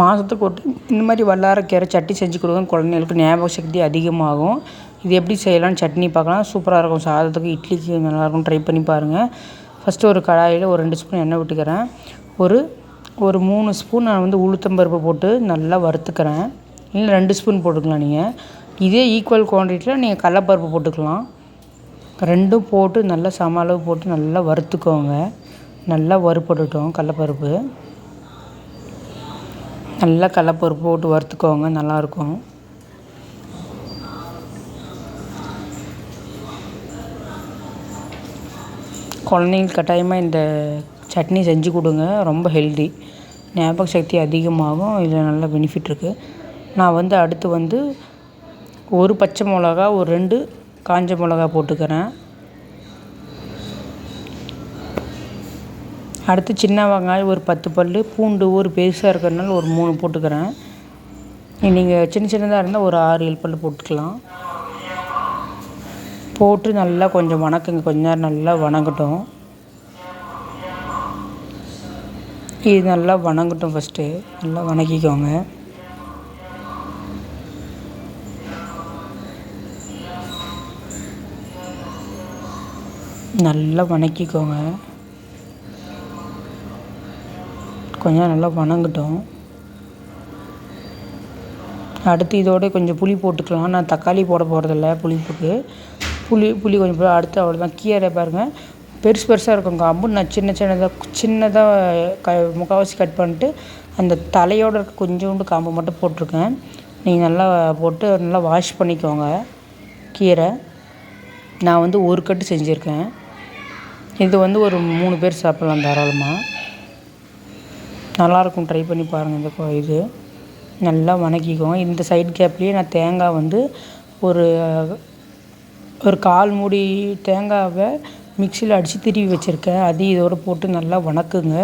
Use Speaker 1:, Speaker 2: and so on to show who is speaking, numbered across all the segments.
Speaker 1: மாதத்துக்கு ஒரு டைம். இந்த மாதிரி வல்லாரக்கீரை சட்னி செஞ்சு கொடுங்க குழந்தைங்களுக்கு ஞாபக சக்தி அதிகமாகும். இது எப்படி செய்யலாம்னு சட்னி பார்க்கலாம். சூப்பராக இருக்கும். சாதத்துக்கு இட்லிக்கு நல்லாயிருக்கும் ட்ரை பண்ணி பாருங்கள் ஃபஸ்ட்டு ஒரு கடாயில் ஒரு ரெண்டு ஸ்பூன் எண்ணெய் விட்டுக்கிறேன். ஒரு ஒரு மூணு ஸ்பூன் நான் வந்து உளுத்தம்பருப்பு போட்டு நல்லா வறுத்துக்கிறேன். இல்லை ரெண்டு ஸ்பூன் போட்டுக்கலாம் நீங்கள் இதே ஈக்குவல் குவான்டிட்டியில் நீங்கள் கடலப்பருப்பு போட்டுக்கலாம். ரெண்டும் போட்டு நல்லா சம அளவு போட்டு நல்லா வறுத்துக்கோங்க. நல்லா வறுப்பட்டுட்டோம் கடலப்பருப்பு. நல்லா கடலப்பருப்பு போட்டு வறுத்துக்கோங்க நல்லாயிருக்கும் குழந்தைங்களுக்கு கட்டாயமாக இந்த சட்னி செஞ்சு கொடுங்க ரொம்ப ஹெல்தி ஞாபக சக்தி அதிகமாகும் இதில் நல்ல பெனிஃபிட் இருக்குது நான் வந்து அடுத்து வந்து ஒரு பச்சை மிளகா ஒரு ரெண்டு காஞ்ச மிளகா போட்டுக்கிறேன். அடுத்து சின்ன வெங்காயம் ஒரு பத்து பல் பூண்டு ஒரு பெருசாக இருக்கிறதுனால ஒரு மூணு போட்டுக்கிறேன். நீங்கள் சின்ன சின்னதாக இருந்தால் ஒரு ஆறு ஏழு பல் போட்டுக்கலாம். போட்டு நல்லா கொஞ்சம் வணக்குங்க. கொஞ்ச நேரம் நல்லா வணங்கட்டும். இது நல்லா வணங்கட்டும் ஃபஸ்ட்டு நல்லா வணக்கிக்கோங்க. நல்லா வணக்கிக்கோங்க. கொஞ்சம் நல்லா வணங்கட்டும். அடுத்து இதோட கொஞ்சம் புளி போட்டுக்கலாம். நான் தக்காளி போட போகிறதில்ல புளிப்புக்கு. புளி புளி கொஞ்சம் போட அடுத்து அவ்வளோதான் கீரை பாருங்கள் பெருசு பெருசாக இருக்கும். காம்பு நான் சின்ன சின்னதாக சின்னதாக க முக்கால்வாசி கட் பண்ணிட்டு அந்த தலையோட இருக்க கொஞ்சோண்டு காம்பு மட்டும் போட்டிருக்கேன். நீங்கள் நல்லா போட்டு நல்லா வாஷ் பண்ணிக்கோங்க கீரை. நான் வந்து ஒரு கட்டு செஞ்சுருக்கேன். இது வந்து ஒரு மூணு பேர் சாப்பிட்லாம் தாராளமாக நல்லாயிருக்கும். ட்ரை பண்ணி பாருங்கள் இந்த கோ இது. நல்லா வணக்கிக்கோங்க. இந்த சைடு கேப்லேயே நான் தேங்காய் வந்து ஒரு ஒரு கால் மூடி தேங்காவை மிக்சியில் அடித்து திருவி வச்சுருக்கேன். அதையும் இதோடு போட்டு நல்லா வணக்குங்க.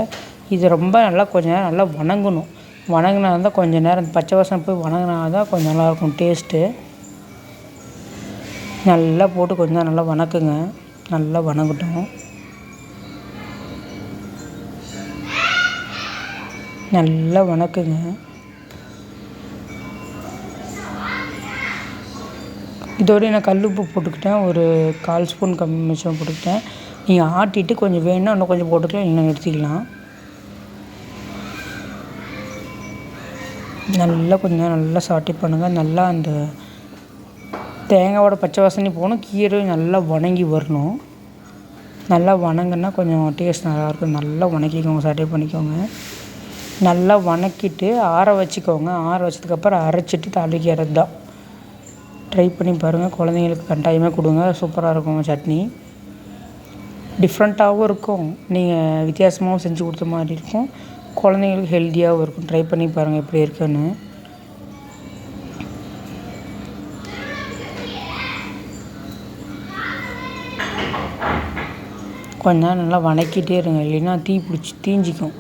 Speaker 1: இது ரொம்ப நல்லா கொஞ்சம் நேரம் நல்லா வணங்கணும். வணங்கினா தான் கொஞ்சம் நேரம் பச்சை வாசனை போய் வணங்கினா தான் கொஞ்சம் நல்லாயிருக்கும் டேஸ்ட்டு நல்லா போட்டு கொஞ்சம் நேரம் நல்லா வணக்குங்க. நல்லா வணங்கட்டும். நல்லா வணக்குங்க. இதோடய நான் கல் உப்பு போட்டுக்கிட்டேன். ஒரு கால் ஸ்பூன் கம்மி மிச்சம் போட்டுக்கிட்டேன். நீங்கள் ஆட்டிட்டு கொஞ்சம் வேணும்னா இன்னும் கொஞ்சம் போட்டுக்கலாம். இல்லைன்னா நிறுத்திக்கலாம் நல்லா கொஞ்சம் நல்லா சாட்டி பண்ணுங்கள் நல்லா அந்த தேங்காயோட பச்சை வாசனை போகணும். கீரை நல்லா வணங்கி வரணும். நல்லா வணங்கினா கொஞ்சம் டேஸ்ட் நல்லாயிருக்கும் நல்லா வணக்கிக்கோங்க. சாட்டை பண்ணிக்கோங்க. நல்லா வணக்கிட்டு ஆற வச்சுக்கோங்க. ஆற வச்சதுக்கப்புறம் அரைச்சிட்டு தாளிக்கிறது தான் ட்ரை பண்ணி பாருங்கள் குழந்தைங்களுக்கு கட்டாயமாக கொடுங்க. சூப்பராக இருக்கும் சட்னி. டிஃப்ரெண்ட்டாகவும் இருக்கும். நீங்கள் வித்தியாசமாகவும் செஞ்சு கொடுத்த மாதிரி இருக்கும். குழந்தைங்களுக்கு ஹெல்த்தியாகவும் இருக்கும். ட்ரை பண்ணி பாருங்கள் எப்படி இருக்குன்னு. கொஞ்ச நேரம் நல்லா வணக்கிட்டே இருங்க. இல்லைன்னா தீ பிடிச்சி தீஞ்சிக்கும்.